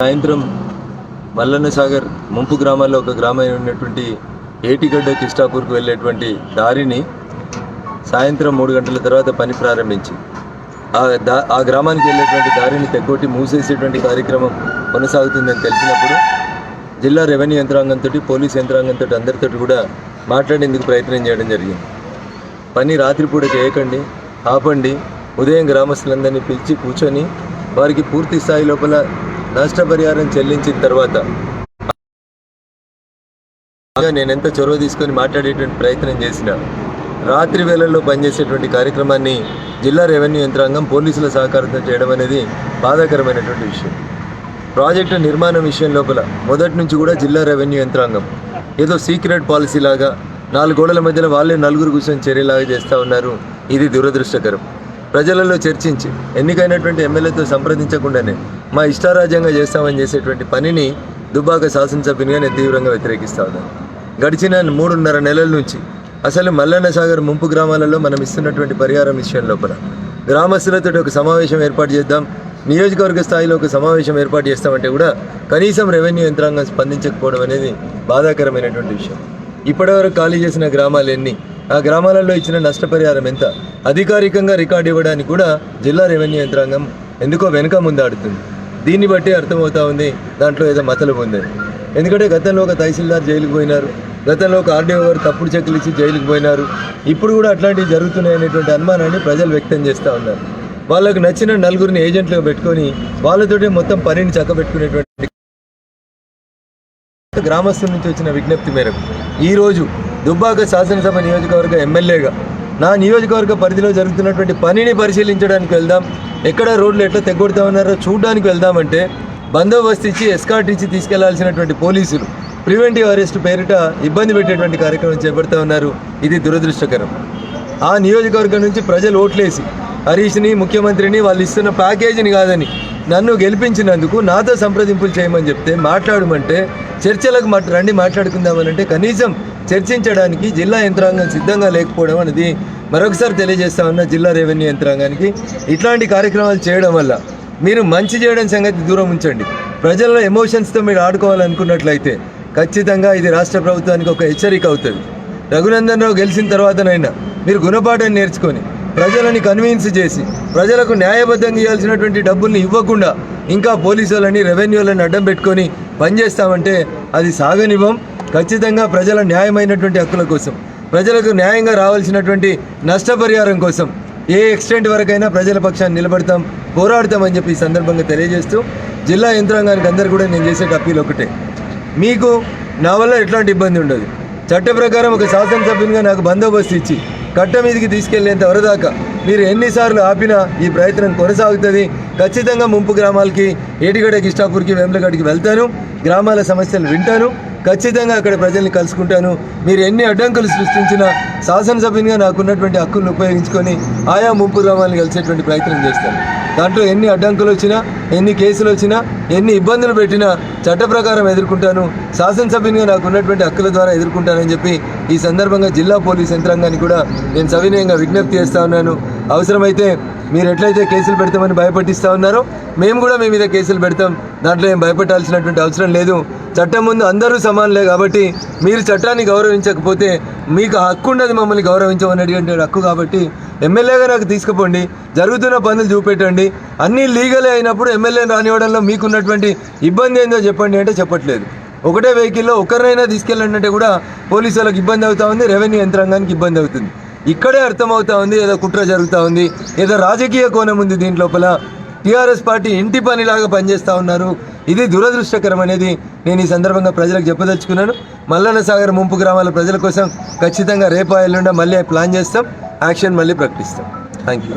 సాయంత్రం మల్లన్న సాగర్ ముంపు గ్రామాల్లో ఒక గ్రామం ఉన్నటువంటి ఏటిగడ్డ కిష్టాపూర్కు వెళ్ళేటువంటి దారిని సాయంత్రం మూడు గంటల తర్వాత పని ప్రారంభించి ఆ దా ఆ గ్రామానికి వెళ్ళేటువంటి దారిని తెగొట్టి మూసేసేటువంటి కార్యక్రమం కొనసాగుతుందని తెలిసినప్పుడు జిల్లా రెవెన్యూ యంత్రాంగంతో పోలీస్ యంత్రాంగంతో అందరితో కూడా మాట్లాడేందుకు ప్రయత్నం చేయడం జరిగింది. పని రాత్రిపూట చేయకండి ఆపండి ఉదయం గ్రామస్తులందరినీ పిలిచి కూర్చొని వారికి పూర్తి స్థాయి లోపల నష్టపరిహారం చెల్లించిన తర్వాత నేను ఎంత చొరవ తీసుకొని మాట్లాడేటువంటి ప్రయత్నం చేసిన రాత్రి వేళల్లో పనిచేసేటువంటి కార్యక్రమాన్ని జిల్లా రెవెన్యూ యంత్రాంగం పోలీసుల సహకారంతో చేయడం అనేది బాధాకరమైనటువంటి విషయం. ప్రాజెక్టు నిర్మాణం విషయం లోపల మొదటి నుంచి కూడా జిల్లా రెవెన్యూ యంత్రాంగం ఏదో సీక్రెట్ పాలసీ లాగా నాలుగు గోడల మధ్యలో వాళ్ళే నలుగురు కూర్చొని చర్యలాగా చేస్తూ ఉన్నారు. ఇది దురదృష్టకరం. ప్రజలలో చర్చించి ఎన్నికైనటువంటి ఎమ్మెల్యేతో సంప్రదించకుండానే మా ఇష్టారాజ్యంగా చేస్తామని చేసేటువంటి పనిని దుబ్బాక శాసనసభ్యునిగా నేను తీవ్రంగా వ్యతిరేకిస్తా ఉన్నాను. గడిచిన మూడున్నర నెలల నుంచి అసలు మల్లన్న సాగర్ ముంపు గ్రామాలలో మనం ఇస్తున్నటువంటి పరిహారం విషయం లోపల. గ్రామస్తులతో ఒక సమావేశం ఏర్పాటు చేద్దాం. నియోజకవర్గ స్థాయిలో ఒక సమావేశం ఏర్పాటు చేస్తామంటే కూడా కనీసం రెవెన్యూ యంత్రాంగం స్పందించకపోవడం అనేది బాధాకరమైనటువంటి విషయం. ఇప్పటివరకు ఖాళీ చేసిన గ్రామాలు ఎన్ని? ఆ గ్రామాలలో ఇచ్చిన నష్టపరిహారం ఎంత? అధికారికంగా రికార్డు ఇవ్వడానికి కూడా జిల్లా రెవెన్యూ యంత్రాంగం ఎందుకో వెనుక ముందాడుతుంది. దీన్ని బట్టి అర్థమవుతా ఉంది. దాంట్లో ఏదో మతలం ఉంది. ఎందుకంటే గతంలో ఒక తహసీల్దార్ జైలుకు పోయినారు. గతంలో ఒక ఆర్డీఓ గారు తప్పుడు చెక్కులు ఇచ్చి జైలుకు పోయినారు. ఇప్పుడు కూడా అట్లాంటివి జరుగుతున్నాయనేటువంటి అనుమానాన్ని ప్రజలు వ్యక్తం చేస్తూ ఉన్నారు. వాళ్ళకు నచ్చిన నలుగురిని ఏజెంట్లుగా పెట్టుకొని వాళ్ళతోటే మొత్తం పనిని చక్కబెట్టుకునేటువంటి గ్రామస్తుల నుంచి వచ్చిన విజ్ఞప్తి మేరకు ఈరోజు దుబ్బాక శాసనసభ నియోజకవర్గ ఎమ్మెల్యేగా నా నియోజకవర్గ పరిధిలో జరుగుతున్నటువంటి పనిని పరిశీలించడానికి వెళ్దాం. ఎక్కడ రోడ్లు ఎట్లా తెగొడతా ఉన్నారో చూడడానికి వెళ్దామంటే బందోబస్తు ఇచ్చి ఎస్కాట్ ఇచ్చి తీసుకెళ్ళాల్సినటువంటి పోలీసులు ప్రివెంటివ్ అరెస్ట్ పేరిట ఇబ్బంది పెట్టేటువంటి కార్యక్రమం చేపడతా ఉన్నారు. ఇది దురదృష్టకరం. ఆ నియోజకవర్గం నుంచి ప్రజలు ఓట్లేసి హరీష్ని ముఖ్యమంత్రిని వాళ్ళు ఇస్తున్న ప్యాకేజీని కాదని నన్ను గెలిపించినందుకు నాతో సంప్రదింపులు చేయమని చెప్తే మాట్లాడమంటే చర్చలకు మాట రండి మాట్లాడుకుందామనంటే కనీసం చర్చించడానికి జిల్లా యంత్రాంగం సిద్ధంగా లేకపోవడం అనేది మరొకసారి తెలియజేస్తామన్న జిల్లా రెవెన్యూ యంత్రాంగానికి. ఇట్లాంటి కార్యక్రమాలు చేయడం వల్ల మీరు మంచి చేయడం సంగతి దూరం ఉంచండి. ప్రజల ఎమోషన్స్తో మీరు ఆడుకోవాలనుకున్నట్లయితే ఖచ్చితంగా ఇది రాష్ట్ర ప్రభుత్వానికి ఒక హెచ్చరిక అవుతుంది. రఘునందన్ రావు గెలిచిన తర్వాతనైనా మీరు గుణపాఠం నేర్చుకొని ప్రజలని కన్విన్స్ చేసి ప్రజలకు న్యాయబద్ధంగా ఇవ్వాల్సినటువంటి డబ్బుల్ని ఇవ్వకుండా ఇంకా పోలీసు వాళ్ళని రెవెన్యూ వాళ్ళని అడ్డం పెట్టుకొని పనిచేస్తామంటే అది సాగనివ్వం. ఖచ్చితంగా ప్రజల న్యాయమైనటువంటి హక్కుల కోసం ప్రజలకు న్యాయంగా రావాల్సినటువంటి నష్టపరిహారం కోసం ఏ ఎక్స్టెంట్ వరకైనా ప్రజల పక్షాన్ని నిలబడతాం పోరాడతామని చెప్పి ఈ సందర్భంగా తెలియజేస్తూ జిల్లా యంత్రాంగానికి అందరు కూడా నేను చేసే అప్పీల్ ఒకటే. మీకు నా వల్ల ఎట్లాంటి ఇబ్బంది ఉండదు. చట్ట ప్రకారం ఒక శాసనసభ్యునిగా నాకు బందోబస్తు ఇచ్చి కట్ట మీదకి తీసుకెళ్ళేంత వరదాకా మీరు ఎన్నిసార్లు ఆపినా ఈ ప్రయత్నం కొనసాగుతుంది. ఖచ్చితంగా ముంపు గ్రామాలకి ఏటిగడ కిష్టాపూర్కి వేములగడికి వెళ్తాను. గ్రామాల సమస్యలు వింటాను. ఖచ్చితంగా అక్కడ ప్రజల్ని కలుసుకుంటాను. మీరు ఎన్ని అడ్డంకులు సృష్టించినా శాసనసభ్యునిగా నాకున్నటువంటి హక్కులను ఉపయోగించుకొని ఆయా ముంపు గ్రామాలను కలిసేటువంటి ప్రయత్నం చేస్తాను. దాంట్లో ఎన్ని అడ్డంకులు వచ్చినా ఎన్ని కేసులు వచ్చినా ఎన్ని ఇబ్బందులు పెట్టినా చట్ట ప్రకారం ఎదుర్కొంటాను. శాసనసభ్యునిగా నాకు ఉన్నటువంటి హక్కుల ద్వారా ఎదుర్కొంటానని చెప్పి ఈ సందర్భంగా జిల్లా పోలీస్ యంత్రాంగానికి కూడా నేను సవినయంగా విజ్ఞప్తి చేస్తా ఉన్నాను. అవసరమైతే మీరు ఎట్లయితే కేసులు పెడతామని భయపట్టిస్తా ఉన్నారో మేము కూడా మీ మీద కేసులు పెడతాం. దాంట్లో ఏం భయపెట్టాల్సినటువంటి అవసరం లేదు. చట్టం ముందు అందరూ సమానులే కాబట్టి మీరు చట్టాన్ని గౌరవించకపోతే మీకు హక్కు ఉన్నది మమ్మల్ని గౌరవించమనేటువంటి హక్కు కాబట్టి ఎమ్మెల్యేగా నాకు తీసుకుపోండి. జరుగుతున్న పనులు చూపెట్టండి. అన్నీ లీగలే అయినప్పుడు ఎమ్మెల్యేని రానివ్వడంలో మీకున్నటువంటి ఇబ్బంది ఏందో చెప్పండి అంటే చెప్పట్లేదు. ఒకటే వెహికల్లో ఒకరినైనా తీసుకెళ్ళండి అంటే కూడా పోలీసు వాళ్ళకి ఇబ్బంది అవుతా ఉంది రెవెన్యూ యంత్రాంగానికి ఇబ్బంది అవుతుంది. ఇక్కడే అర్థమవుతా ఉంది ఏదో కుట్ర జరుగుతూ ఉంది ఏదో రాజకీయ కోణం ఉంది దీని లోపల. టీఆర్ఎస్ పార్టీ ఇంటి పనిలాగా పనిచేస్తూ ఉన్నారు. ఇది దురదృష్టకరం అనేది నేను ఈ సందర్భంగా ప్రజలకు చెప్పదలుచుకున్నాను. మల్లన్న సాగర్ ముంపు గ్రామాల ప్రజల కోసం ఖచ్చితంగా రేపు ఎల్లుండ మళ్ళీ ప్లాన్ చేస్తాం. యాక్షన్ మళ్ళీ ప్రకటిస్తాం. Thank you